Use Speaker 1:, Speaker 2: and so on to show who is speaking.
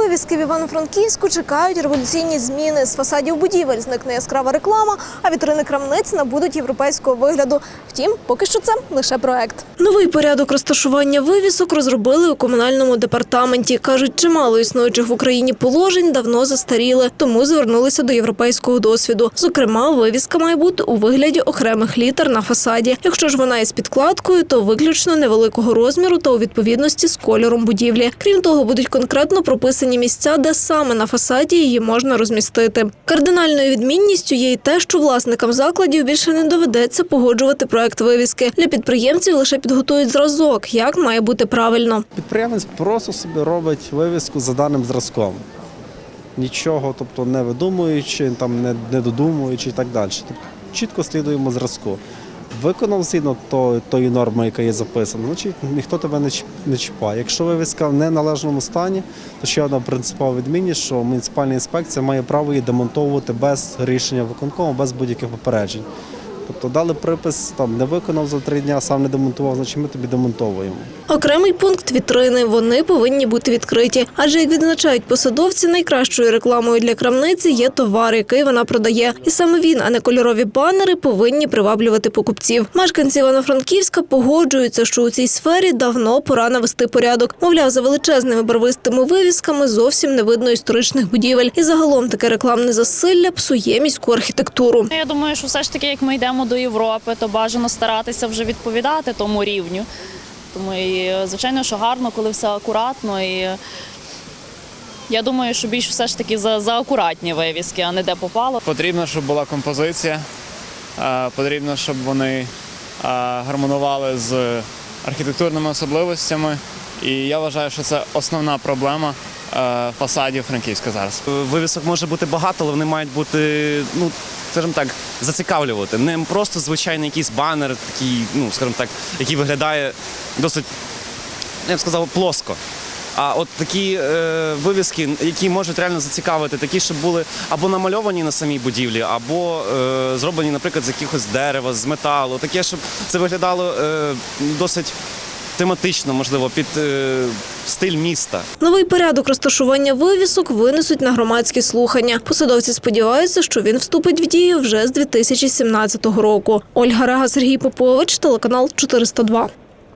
Speaker 1: вивіски в Івано-Франківську чекають революційні зміни. З фасадів будівель зникне яскрава реклама, а вітрини крамниць набудуть європейського вигляду. Втім, поки що це лише проект. Новий порядок розташування вивісок розробили у комунальному департаменті. кажуть, чимало існуючих в Україні положень давно застаріли, тому звернулися до європейського досвіду. Зокрема, вивіска має бути у вигляді окремих літер на фасаді. Якщо ж вона із підкладкою, то виключно невеликого розміру та у відповідності з кольором будівлі. Крім того, будуть конкретно прописані місця, де саме на фасаді її можна розмістити. Кардинальною відмінністю є й те, що власникам закладів більше не доведеться погоджувати проект вивіски. Для підприємців лише підготують зразок, як має бути правильно.
Speaker 2: Підприємець просто собі робить вивіску за даним зразком. Нічого, тобто не видумуючи, там, не додумуючи і так далі. Тобто, чітко слідуємо зразку. Виконав згідно тої норми, яка є записана, значить ніхто тебе не чіп- не чіпає. Якщо вивіска в неналежному стані, то ще одна принципова відмінність, що муніципальна інспекція має право її демонтовувати без рішення виконкому, без будь-яких попереджень. Тобто дали припис, там не виконав за три дні, сам не демонтував, значить ми тобі демонтовуємо.
Speaker 1: Окремий пункт вітрини. Вони повинні бути відкриті. Адже як відзначають посадовці, найкращою рекламою для крамниці є товар, який вона продає. І саме він, а не кольорові банери, повинні приваблювати покупців. Мешканці Івано-Франківська погоджуються, що у цій сфері давно пора навести порядок. Мовляв, за величезними барвистими вивісками зовсім не видно історичних будівель. І загалом таке рекламне засилля псує міську архітектуру.
Speaker 3: Я думаю, що все ж таки, як ми йдемо до Європи, то бажано старатися вже відповідати тому рівню. Тому і звичайно, що гарно, коли все акуратно. І я думаю, що більш все ж таки за, за акуратні вивіски, а не де попало.
Speaker 4: Потрібно, щоб була композиція, е, потрібно, щоб вони е, гармонували з архітектурними особливостями. І я вважаю, що це основна проблема е, фасадів Франківська зараз.
Speaker 5: Вивісок може бути багато, але вони мають бути, ну скажімо так, зацікавлювати. Не просто звичайний якийсь банер, такий, ну скажімо так, який виглядає досить, я б сказав, плоско. А от такі е, вивіски, які можуть реально зацікавити, такі, щоб були або намальовані на самій будівлі, або е, зроблені, наприклад, з якихось дерева, з металу, таке, щоб це виглядало е, досить тематично, можливо, під е, стиль міста.
Speaker 1: Новий порядок розташування вивісок винесуть на громадські слухання. Посадовці сподіваються, що він вступить в дію вже з 2017 року. Ольга Рега, Сергій Попович, телеканал 402.